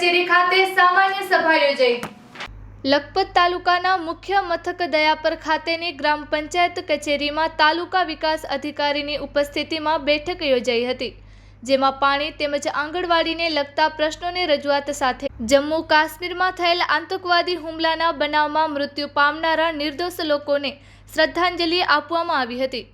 કચેરી ખાતે સામાન્ય સભા યોજાઈ. લખપત તાલુકાના મુખ્ય મથક દયાપર ખાતેની ગ્રામ પંચાયત કચેરીમાં તાલુકા વિકાસ અધિકારીની ઉપસ્થિતિમાં બેઠક યોજાઈ હતી, જેમાં પાણી તેમજ આંગણવાડીને લગતા પ્રશ્નોની રજૂઆત સાથે જમ્મુ કાશ્મીરમાં થયેલ આતંકવાદી હુમલાના બનાવમાં મૃત્યુ પામનારા નિર્દોષ લોકોને શ્રદ્ધાંજલિ આપવામાં આવી હતી.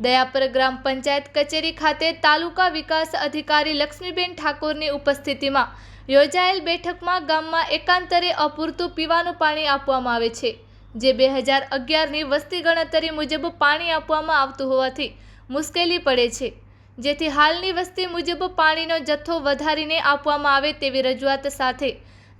દયાપર ગ્રામ પંચાયત કચેરી ખાતે તાલુકા વિકાસ અધિકારી લક્ષ્મીબેન ઠાકોરની ઉપસ્થિતિમાં યોજાયેલ બેઠકમાં ગામમાં એકાંતરે અપૂરતું પીવાનું પાણી આપવામાં આવે છે, જે બે હજાર અગિયારની વસ્તી ગણતરી મુજબ પાણી આપવામાં આવતું હોવાથી મુશ્કેલી પડે છે. જેથી હાલની વસ્તી મુજબ પાણીનો જથ્થો વધારીને આપવામાં આવે તેવી રજૂઆત સાથે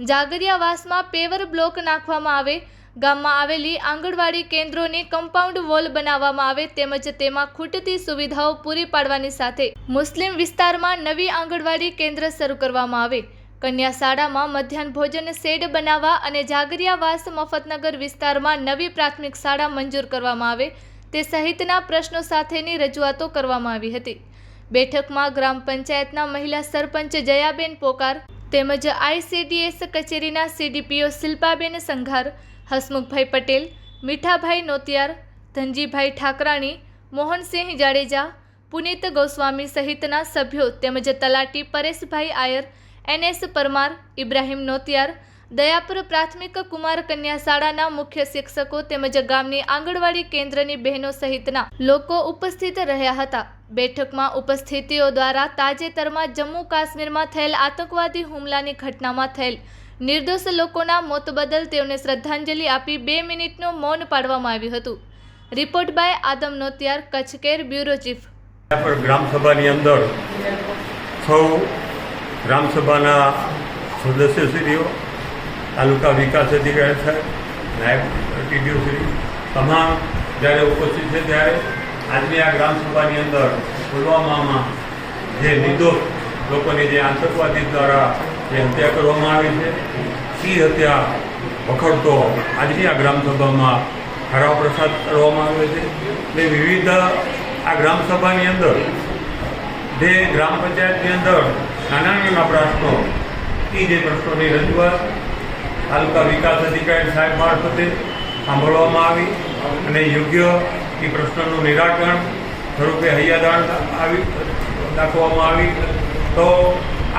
જાગરિયાવાસમાં પેવર બ્લોક નાખવામાં આવે ગામમાં આવેલી આંગણવાડી કેન્દ્રોની કમ્પાઉન્ડ વોલ બનાવવામાં આવે તેમજ તેમાં ખૂટતી સુવિધાઓ પૂરી પાડવાની સાથે મુસ્લિમ વિસ્તારમાં નવી આંગણવાડી કેન્દ્ર શરૂ કરવામાં આવે. કન્યા શાળામાં મધ્યાહન ભોજન શેડ બનાવવા અને જાગરિયાવાસ મફતનગર વિસ્તારમાં નવી પ્રાથમિક શાળા મંજૂર કરવામાં આવે તે સહિતના પ્રશ્નો સાથેની રજૂઆતો કરવામાં આવી હતી. બેઠકમાં ગ્રામ પંચાયતના મહિલા સરપંચ જયાબેન પોકાર તેમજ આઈસીડીએસ કચેરીના સીડીપીઓ શિલ્પાબેન સંઘાર, હસમુખભાઈ પટેલ, મીઠાભાઈ નોતિયાર, ધનજીભાઈ ઠાકરાણી, મોહનસિંહ જાડેજા, પુનિત ગોસ્વામી સહિતના સભ્યો તેમજ તલાટી પરેશભાઈ આયર, એનએસ પરમાર, ઇબ્રાહીમ નોતિયાર દયાપુર પ્રાથમિક કુમાર કન્યા શાળાના મુખ્ય શિક્ષકો તેમજ ગામની આંગણવાડી કેન્દ્રની બહેનો સહિતના લોકો ઉપસ્થિત રહ્યા હતા. બેઠકમાં ઉપસ્થિતિઓ દ્વારા તાજેતરમાં જમ્મુ કાશ્મીરમાં થયેલ આતંકવાદી હુમલાની ઘટનામાં થયેલ નિર્દોષ લોકોના મોત બદલ તેઓને શ્રદ્ધાંજલિ આપી બે મિનિટનું મૌન પાડવામાં આવ્યું હતું. Report by Adam Notiyar Kutch care bureau chief. ગ્રામસભાની અંદર સૌ ગ્રામસભાના સદસ્યશ્રીઓ તાલુકા વિકાસ અધિકારી સાહેબ નાયબ ટીડીઓશ્રી તમામ જ્યારે ઉપસ્થિત છે ત્યારે આજની આ ગ્રામસભાની અંદર પુલવામામાં જે નિર્દોષ લોકોની જે આતંકવાદી દ્વારા જે હત્યા કરવામાં આવી છે એ હત્યા વખડતો આજની આ ગ્રામસભામાં ઠરાવ પ્રસાદ કરવામાં આવે છે. એટલે વિવિધ આ ગ્રામસભાની અંદર જે ગ્રામ પંચાયતની અંદર નાના નાના પ્રશ્નો એ જે પ્રશ્નોની રજૂઆત તાલુકા વિકાસ અધિકારી સાહેબ મારફતે સાંભળવામાં આવી અને યોગ્ય એ પ્રશ્નનું નિરાકરણ સ્વરૂપે હૈયાદાણ આવી દાખવવામાં આવી. તો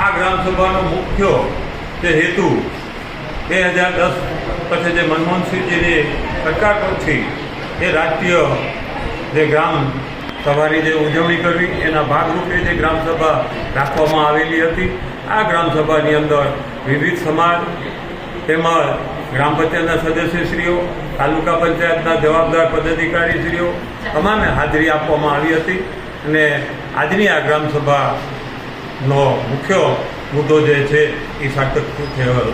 આ ગ્રામસભાનો મુખ્ય જે હેતુ બે હજાર દસ પછી જે મનમોહનસિંહજીની સરકાર પરથી એ રાષ્ટ્રીય જે ગ્રામ સભાની જે ઉજવણી કરવી એના ભાગરૂપે જે ગ્રામસભા રાખવામાં આવેલી હતી. આ ગ્રામસભાની અંદર વિવિધ સમાજ તેમજ ગ્રામ પંચાયતના સદસ્યશ્રીઓ, તાલુકા પંચાયતના જવાબદાર પદાધિકારીશ્રીઓ તમામે હાજરી આપવામાં આવી હતી અને આજની આ ગ્રામસભાનો મુખ્ય મુદ્દો જે છે એ સાર્થક થયો હતો.